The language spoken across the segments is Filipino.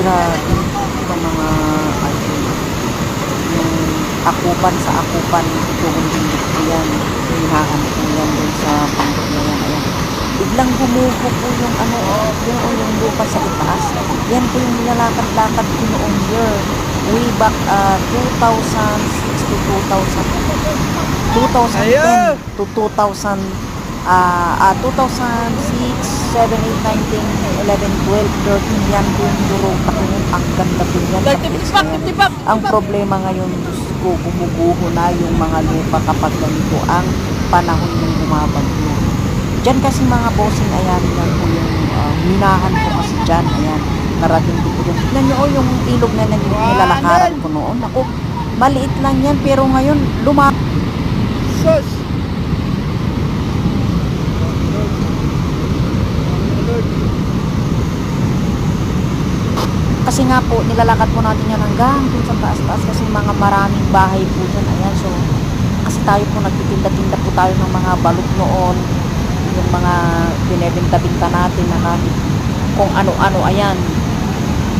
Grabe. Ito mga, ano, yung akupan sa akupan. Doon din po yan. Yan doon sa yan. Ayan. Biglang gumuho po yung ano, oh, yun oh, yung lupa sa itaas. Yan po yung nilalakad-lakad ko noong year. Way back uh, 2006 to 2000. 2010 to 2000 ah ah, 2006, 7, 8, 9, 10, 11, 12, 13 yan po yung durota ko yun. Ang ganda po yan. yan. Ang problema ngayon, Diyos ko, bumubuho na yung mga lupa kapag ganito ang panahon ng bumabagyo. Diyan kasi mga bossing, ayan, yan po yung uh, minahan ko kasi dyan, ayan, narating ko dyan. Tignan nyo, oh, yung ilog na nil- nilalakaran ko noon. Ako, maliit lang yan, pero ngayon, luma Sus! Kasi nga po, nilalakad po natin yan hanggang dun sa taas-taas kasi mga maraming bahay po dyan. Ayan, so, kasi tayo po nagtitinda-tinda po tayo ng mga balot noon. Yung mga binebenta-binta natin na kahit kung ano-ano, ayan.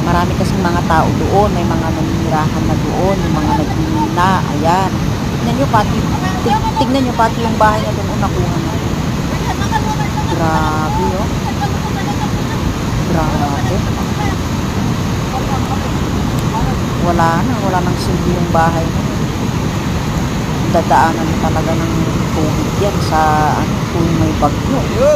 Marami kasi mga tao doon, may mga naninirahan na doon, yung mga nagmimina, ayan. Tignan nyo pati, tig- tignan nyo pati yung bahay na doon, nakuha na. Grabe. Wala na, wala nang silbi yung bahay na. Dadaanan talaga ng tubig yan sa ano, tuwing may bagyo. Yo!